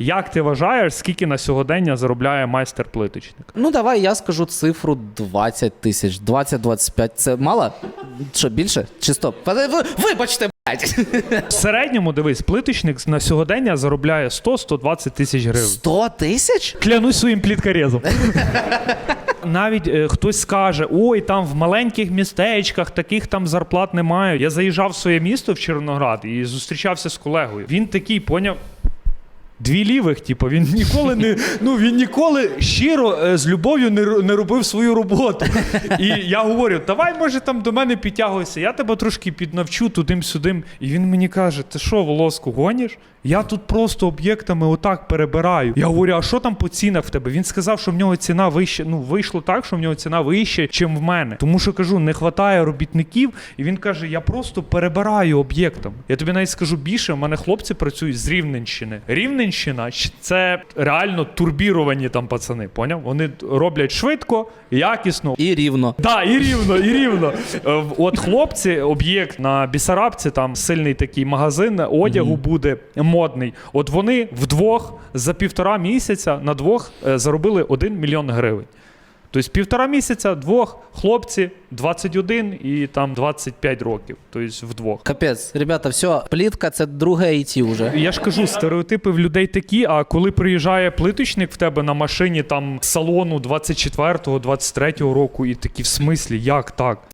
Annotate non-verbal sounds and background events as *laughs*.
Як ти вважаєш, скільки на сьогодення заробляє майстер-плиточник? Ну, давай я скажу цифру 20 тисяч. 20-25 це мало? Що, більше? Чи стоп? Ви- Вибачте, блядь. В середньому, дивись, плиточник на сьогодення заробляє 100-120 тисяч гривень. 100 тисяч? Клянусь своїм пліткарезом. *laughs* Навіть е, хтось скаже: ой, там в маленьких містечках таких там зарплат немає. Я заїжджав в своє місто в Чорноград і зустрічався з колегою. Він такий поняв. Дві лівих, типу, він ніколи не ну він ніколи щиро е, з любов'ю не, не робив свою роботу. І я говорю: давай, може, там до мене підтягуйся, я тебе трошки піднавчу тудим-сюдим. І він мені каже: ти що, волоску, гониш? Я тут просто об'єктами отак перебираю. Я говорю, а що там по цінах в тебе? Він сказав, що в нього ціна вища. Ну, вийшло так, що в нього ціна вища, ніж в мене. Тому що кажу, не вистачає робітників. І він каже: я просто перебираю об'єктами. Я тобі навіть скажу більше, в мене хлопці працюють з Рівненщини. Рівненщина це реально турбіровані там пацани. Поняв? Вони роблять швидко, якісно. І рівно. Да, і рівно, і рівно. Е, От хлопці, об'єкт на Бісарабці, там сильний такий магазин одягу буде модний. От вони вдвох за півтора місяця на двох е, заробили 1 мільйон гривень. Тобто півтора місяця двох хлопці 21 і там 25 років. Тобто вдвох. Капець, ребята, все, плітка це друге IT уже. Я ж кажу, стереотипи в людей такі, а коли приїжджає плиточник в тебе на машині там салону 24-го, 23-го року, і такі в смислі, як так?